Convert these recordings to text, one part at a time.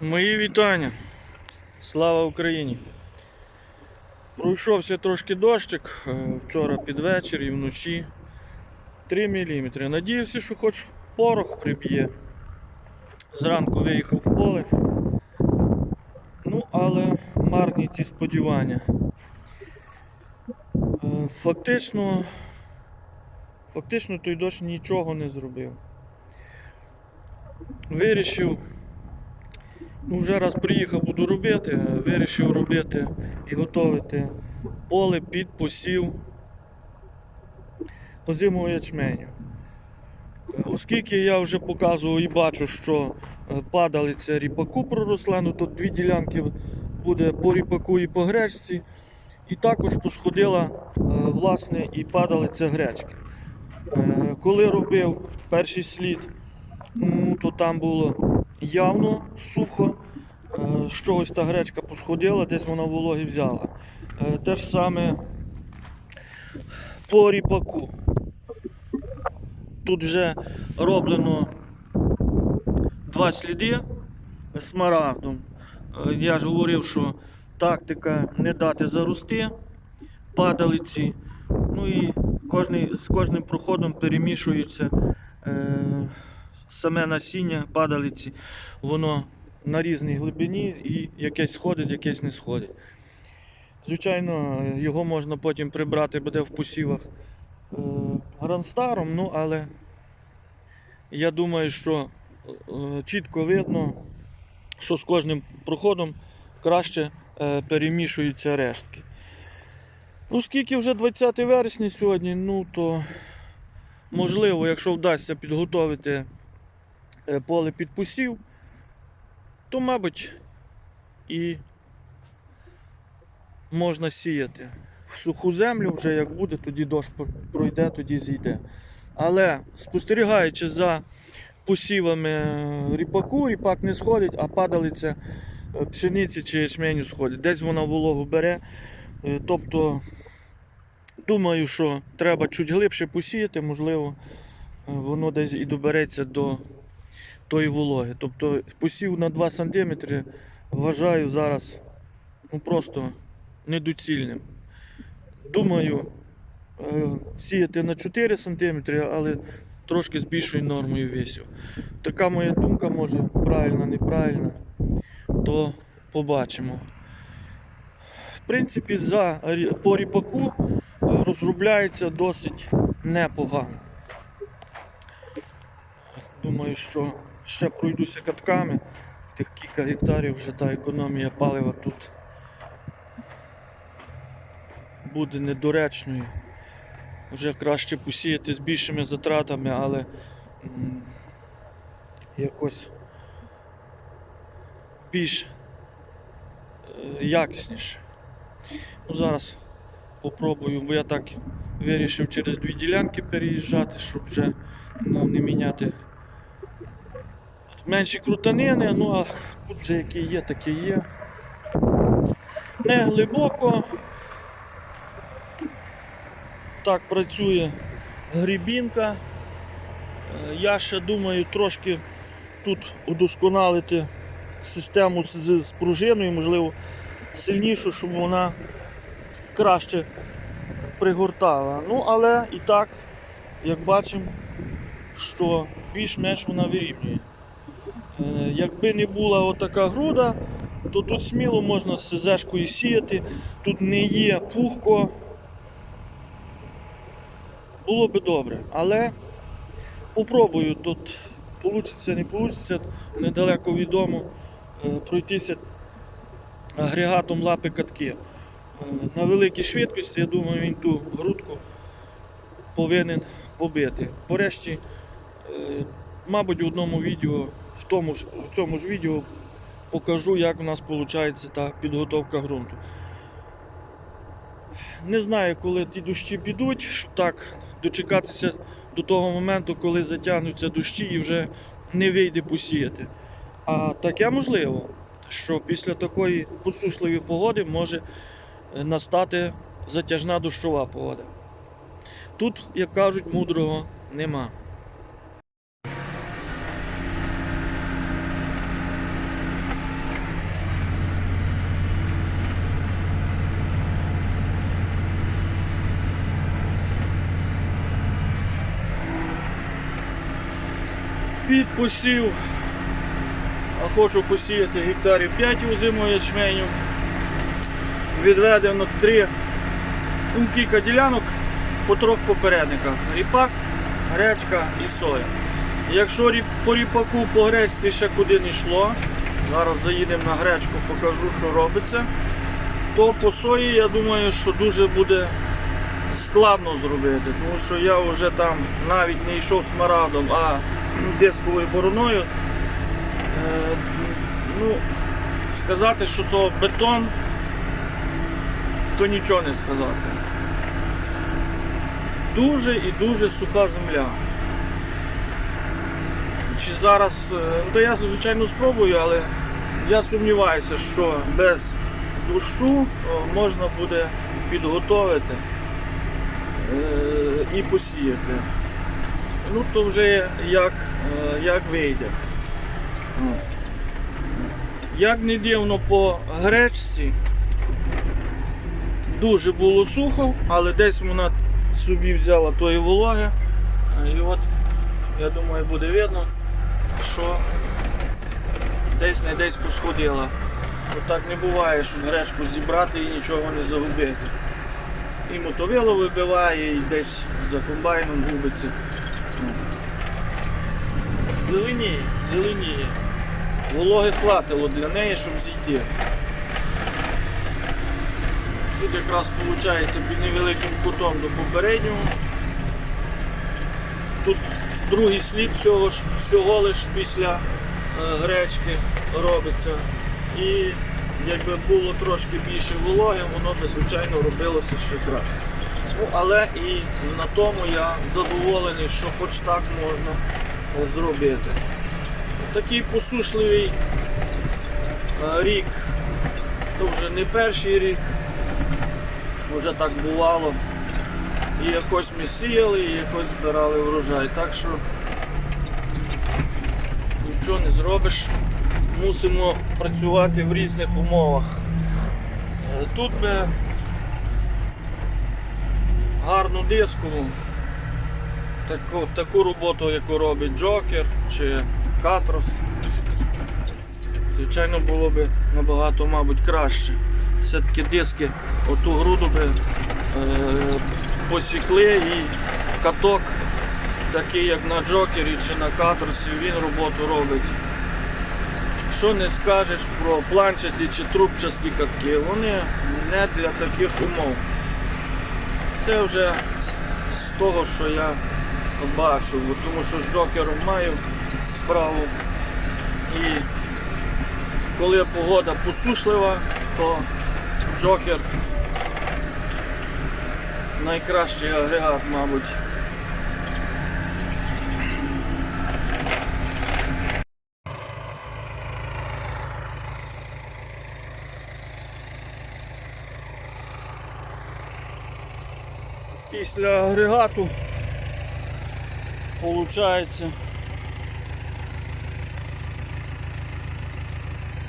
Мої вітання. Слава Україні. Пройшовся трошки дощик е, вчора під вечір і вночі. 3 мм. Надіявся, що хоч порох приб'є. Зранку виїхав в поле. Ну, але марні ті сподівання. Е, Фактично, фактично той дощ нічого не зробив. Вирішив Ну, вже раз приїхав, буду робити, вирішив робити і готувати поле під посів озимого ячменю. Оскільки я вже показував і бачу, що е, падалиця ріпаку проросла, ну то дві ділянки буде по ріпаку і по гречці. І також посходила е, власне і падалиця гречки. Е, Коли робив перший слід, ну, то там було явно сухо. Е, З чогось та гречка посходила, десь вона вологи взяла. Е, Те ж саме по ріпаку. Тут вже роблено два сліди смарагдом. Е, Я ж говорив, що тактика не дати зарости падалиці. Ну і кожний, з кожним проходом перемішується е, саме насіння падалиці, воно на різній глибині і якесь сходить, якесь не сходить. Звичайно, його можна потім прибрати буде в посівах е, гранстаром, ну але я думаю, що е, чітко видно, що з кожним проходом краще е, перемішуються рештки. Ну, скільки вже 20 вересня сьогодні, ну то можливо, якщо вдасться підготовити е, поле під посів, то, мабуть, і можна сіяти. В суху землю вже як буде, тоді дощ пройде, тоді зійде. Але спостерігаючи за посівами е, ріпаку, ріпак не сходить, а падалиця е, пшениці чи ячменю сходить. Десь вона вологу бере. Е, Тобто, думаю, що треба чуть глибше посіяти, можливо, е, воно десь і добереться до тої вологи. Тобто посів на 2 см вважаю зараз ну, просто недоцільним. Думаю, е, сіяти на 4 см, але трошки з більшою нормою весів. Така моя думка, може правильна, неправильна, то побачимо. В принципі, за, по ріпаку е, розробляється досить непогано. Думаю, що ще пройдуся катками. Тих кілька гектарів вже та економія палива тут буде недоречною. Вже краще посіяти з більшими затратами, але якось більш е, якісніше. Ну, зараз попробую, бо я так вирішив через дві ділянки переїжджати, щоб вже ну, не міняти менші крутанини, ну а тут вже які є, такі є. Не глибоко. Так працює грібінка. Е, Я ще думаю трошки тут удосконалити систему з, з, з пружиною, можливо, сильнішу, щоб вона краще пригортала. Ну, але і так, як бачимо, що більш-менш вона вирівнює. Якби не була отака груда, то тут сміло можна з СЗшкою сіяти, тут не є пухко. Було би добре, але попробую, тут вийде, не вийде, недалеко відомо е, пройтися агрегатом лапи катки. Е, На великій швидкості, я думаю, він ту грудку повинен побити. Порешті, е, мабуть, в одному відео, тому ж, в цьому ж відео покажу, як у нас виходить та підготовка ґрунту. Не знаю, коли ті дощі підуть, щоб так дочекатися до того моменту, коли затягнуться дощі і вже не вийде посіяти. А таке можливо, що після такої посушливої погоди може е, настати затяжна дощова погода. Тут, як кажуть, мудрого нема. Під посів, а хочу посіяти гектарів 5 озимого ячменю. Відведено 3 ну, кілька ділянок по трьох попередниках. Ріпак, гречка і соя. Якщо по ріпаку по гречці ще куди не йшло, зараз заїдемо на гречку, покажу, що робиться, то по сої я думаю, що дуже буде складно зробити, тому що я вже там навіть не йшов смарадом, а дисковою бороною. Е, ну, сказати, що то бетон, то нічого не сказати. Дуже і дуже суха земля. Чи зараз, е, ну то я звичайно спробую, але я сумніваюся, що без дощу о, можна буде підготовити е, і посіяти. Ну то вже як, е, як вийде. Як не дивно по гречці, дуже було сухо, але десь вона собі взяла тої вологи. Е, І от, я думаю, буде видно, що десь не десь посходила. От так не буває, щоб гречку зібрати і нічого не загубити. І мотовило вибиває, і десь за комбайном губиться. Зеленіє, зеленіє. Вологи хватило для неї, щоб зійти. Тут якраз виходить під невеликим кутом до попереднього. Тут другий слід всього, всього лиш після е, гречки робиться. І якби було трошки більше вологи, воно би звичайно робилося ще краще. Ну, але і на тому я задоволений, що хоч так можна зробити. Такий посушливий е, рік, то вже не перший рік, вже так бувало. І якось ми сіяли, і якось збирали врожай. Так що нічого не зробиш. Мусимо працювати в різних умовах. Е, Тут би гарну диску, таку, таку роботу, яку робить Джокер чи Катрос. Звичайно, було б набагато, мабуть, краще. Все-таки диски оту груду би е, посікли і каток, такий як на Джокері чи на Катросі, він роботу робить. Що не скажеш про планчаті чи трубчасті катки, вони не для таких умов. Це вже з- того, що я бачу, тому що з Джокером маю справу. І коли погода посушлива, то Джокер найкращий агрегат, мабуть. Після агрегату виходить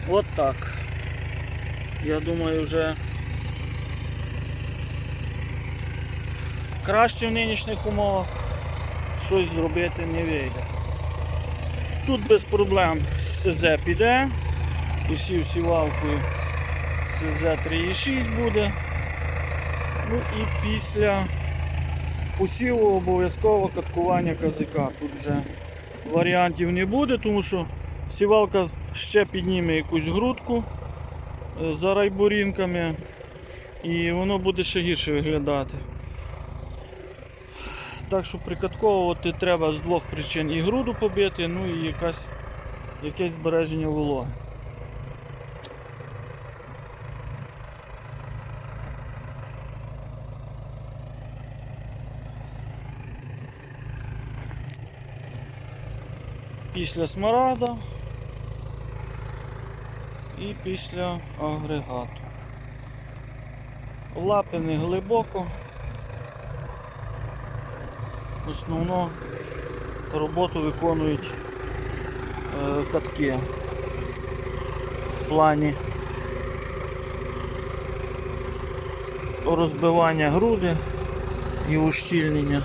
от так. Я думаю, вже краще в нинішніх умовах щось зробити не вийде. Тут без проблем СЗ піде, усів сівалкою СЗ 3,6 буде. Ну і після посіву обов'язково каткування казика. Тут вже варіантів не буде, тому що сівалка ще підніме якусь грудку е, за райбурінками і воно буде ще гірше виглядати. Так що прикатковувати треба з двох причин і груду побити, ну і якась, якесь збереження вологи. Після смарада і після агрегату. Лапи не глибоко. Основно роботу виконують е, катки в плані розбивання груди і ущільнення.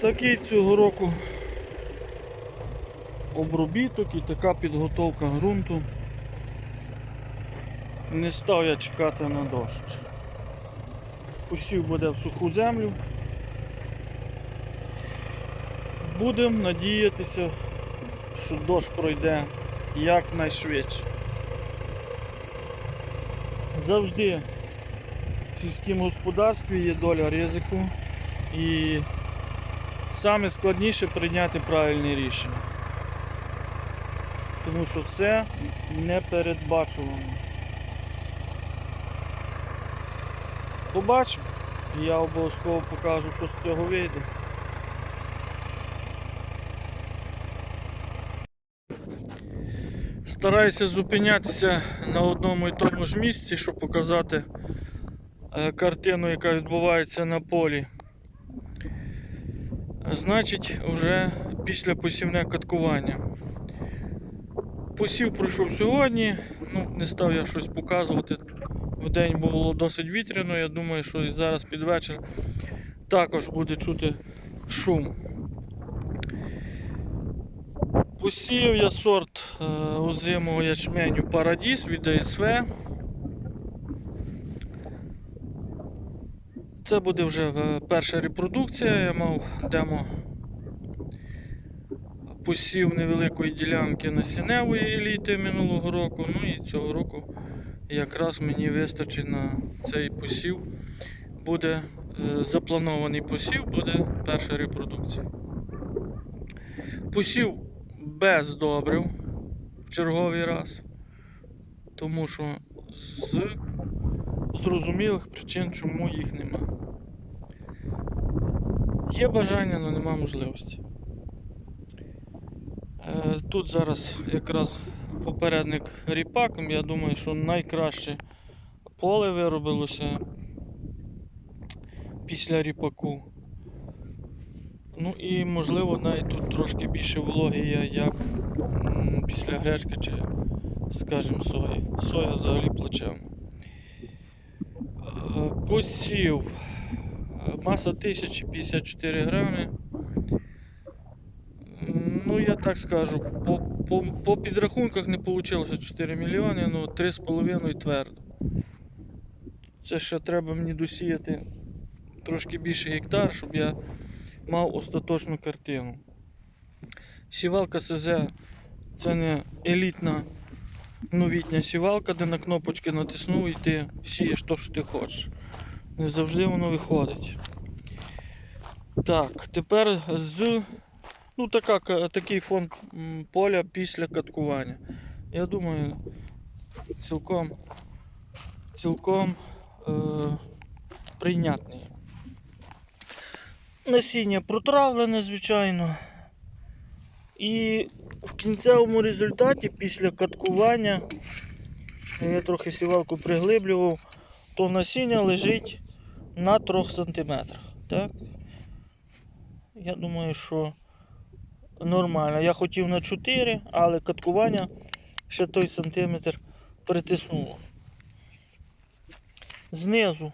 Такий цього року обробіток і така підготовка ґрунту. Не став я чекати на дощ. Посів буде в суху землю. Будемо надіятися, що дощ пройде якнайшвидше. Завжди в сільському господарстві є доля ризику і саме складніше прийняти правильне рішення. Тому що все непередбачувано. Побачимо. Я обов'язково покажу, що з цього вийде. Стараюся зупинятися на одному і тому ж місці, щоб показати е, картину, яка відбувається на полі. Значить, вже після посівне каткування. Посів пройшов сьогодні, ну, не став я щось показувати. Вдень було досить вітряно, я думаю, що і зараз під вечір також буде чути шум. Посіяв я сорт е, озимого ячменю Парадіс від АСВ. Це буде вже е, перша репродукція. Я мав демо посів невеликої ділянки насінневої еліти минулого року. Ну і цього року якраз мені вистачить на цей посів. Буде е, запланований посів, буде перша репродукція. Посів без добрив в черговий раз, тому що з зрозумілих причин, чому їх нема. Є бажання, але нема можливості. Е, Тут зараз якраз попередник ріпаком, я думаю, що найкраще поле виробилося після ріпаку. Ну і можливо навіть тут трошки більше вологи є, як після гречки чи, скажімо, сої. Соя взагалі плачевна. Е, Посів. Маса 1054 грами. Ну, я так скажу, по, по, по підрахунках не вийшло 4 мільйони, ну 3,5 твердо. Це ще треба мені досіяти трошки більше гектар, щоб я мав остаточну картину. Сівалка СЗ це не елітна новітня сівалка, де на кнопочки натиснув і ти сієш то, що ти хочеш. Не завжди воно виходить. Так, тепер з. Ну, така, такий фон поля після каткування. Я думаю, цілком, цілком е, прийнятний. Насіння протравлене, звичайно. І в кінцевому результаті після каткування, я трохи сівалку приглиблював, то насіння лежить на 3 см. Так? Я думаю, що нормально. Я хотів на 4, але каткування ще той сантиметр притиснуло. Знизу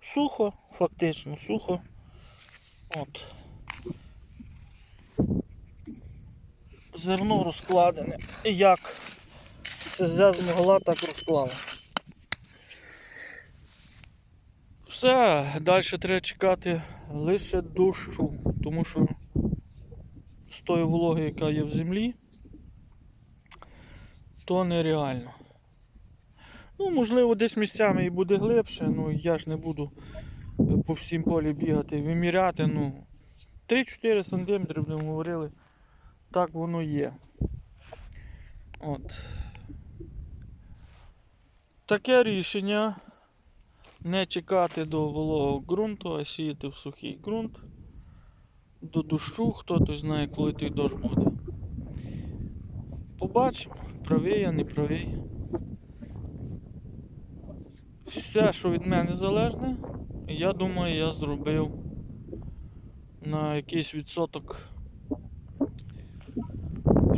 сухо, фактично сухо. От. Зерно розкладене. Як СЗ змогла, так розклала. Все, далі треба чекати лише дощу, тому що з тої вологи, яка є в землі, то нереально. Ну, можливо, десь місцями і буде глибше, ну я ж не буду по всім полі бігати, виміряти, ну 3-4 см, будемо говорили, так воно є. От. Таке рішення не чекати до вологого ґрунту, а сіяти в сухий ґрунт. До дощу, хто то знає, коли той дощ буде. Побачимо, правий я, не правий. Все, що від мене залежне, я думаю, я зробив на якийсь відсоток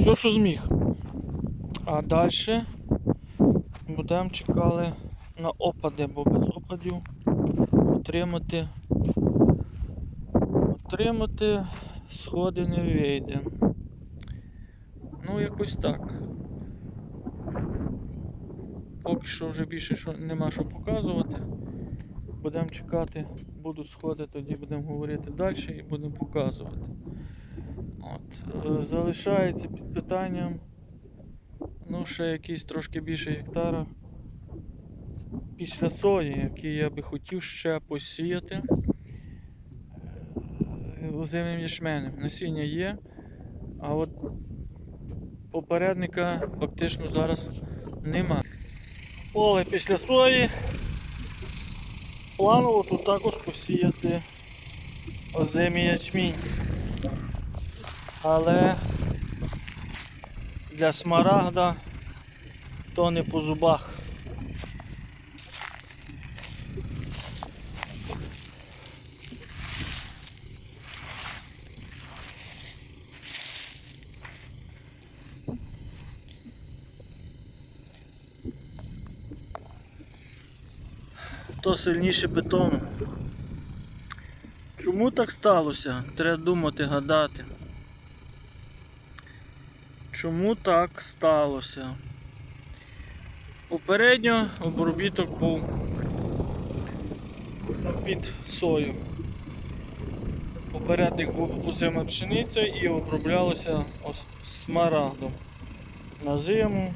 все, що зміг. А далі будемо чекали на опади, бо без опадів отримати утримати, сходи не вийде. Ну, якось так. Поки що вже більше що, нема що показувати. Будемо чекати, будуть сходи, тоді будемо говорити далі і будемо показувати. От. е, Залишається під питанням. Ну, ще якийсь трошки більше гектара після сої, який я би хотів ще посіяти е, озимим ячменем. Насіння є, а от попередника фактично зараз нема. Поле після сої. Планово тут також посіяти озимий ячмінь. Але для смарагда то не по зубах. То сильніше бетону. Чому так сталося? Треба думати, гадати. Чому так сталося? Попередньо обробіток був під сою. Попередник був озима пшениця і оброблялося ос- смарагдом на зиму.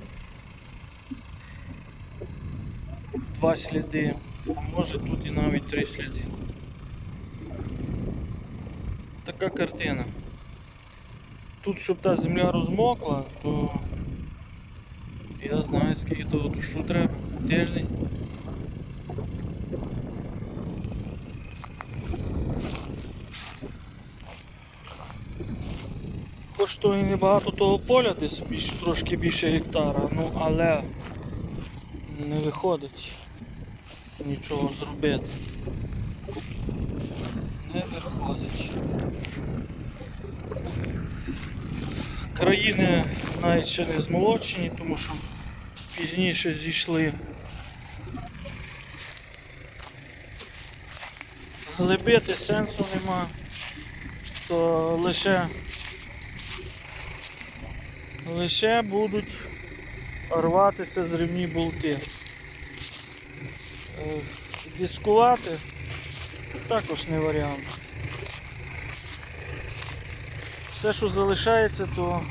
Два сліди, може тут і навіть три сліди. Така картина. Тут, щоб та земля розмокла, то я знаю скільки того дощу треба. Тиждень. І небагато того поля, десь трошки більше гектара, ну але не виходить нічого зробити. Не виходить. Країни навіть ще не змолочені, тому що пізніше зійшли. Глибити сенсу нема, то лише, лише будуть рватися зривні болти. Дискувати також не варіант. Все, що залишається, то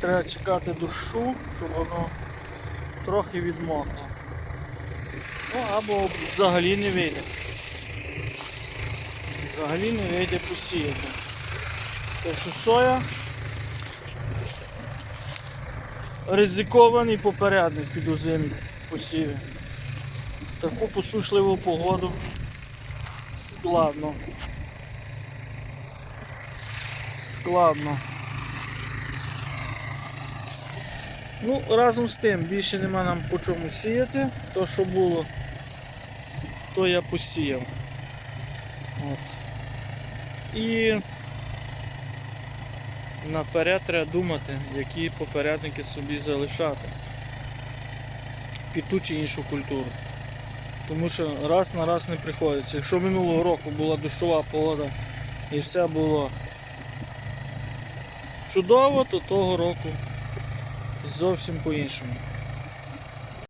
треба чекати дощу, щоб воно трохи відмокло. Ну або взагалі не вийде. Взагалі не вийде посіяти. Так що соя ризикований попередник під озимі посіви. Таку посушливу погоду складно. складно. Ну, разом з тим, більше нема нам по чому сіяти. То, що було, то я посіяв. От. І наперед треба думати, які попередники собі залишати під ту чи іншу культуру. Тому що раз на раз не приходиться. Якщо минулого року була душова погода і все було чудово, то того року зовсім по-іншому.